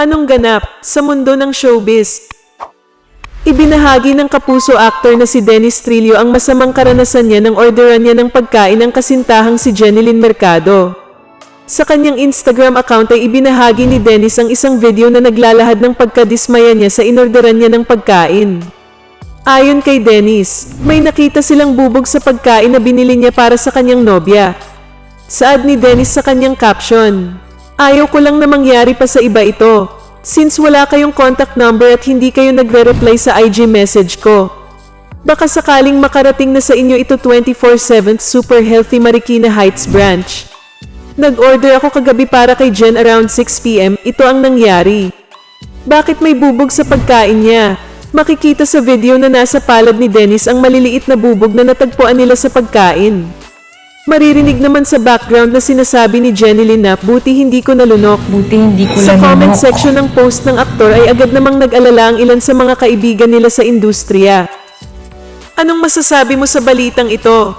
Anong ganap sa mundo ng showbiz? Ibinahagi ng kapuso actor na si Dennis Trillo ang masamang karanasan niya nang orderan niya ng pagkain ng kasintahang si Jeneline Mercado. Sa kanyang Instagram account ay ibinahagi ni Dennis ang isang video na naglalahad ng pagkadismaya niya sa inorderan niya ng pagkain. Ayon kay Dennis, may nakita silang bubog sa pagkain na binili niya para sa kanyang nobya. Saad ni Dennis sa kanyang caption, Ayaw ko lang na mangyari pa sa iba ito. Since wala kayong contact number at hindi kayo nagre-reply sa IG message ko. Baka sakaling makarating na sa inyo ito 24-7 Super Healthy Marikina Heights branch. Nag-order ako kagabi para kay Jen around 6pm, ito ang nangyari. Bakit may bubog sa pagkain niya? Makikita sa video na nasa palad ni Dennis ang maliliit na bubog na natagpuan nila sa pagkain. Maririnig naman sa background na sinasabi ni Jeneline na buti hindi ko nalunok. Buti hindi ko Sa lang comment section ng post ng aktor ay agad namang nag-alala ang ilan sa mga kaibigan nila sa industriya. Anong masasabi mo sa balitang ito?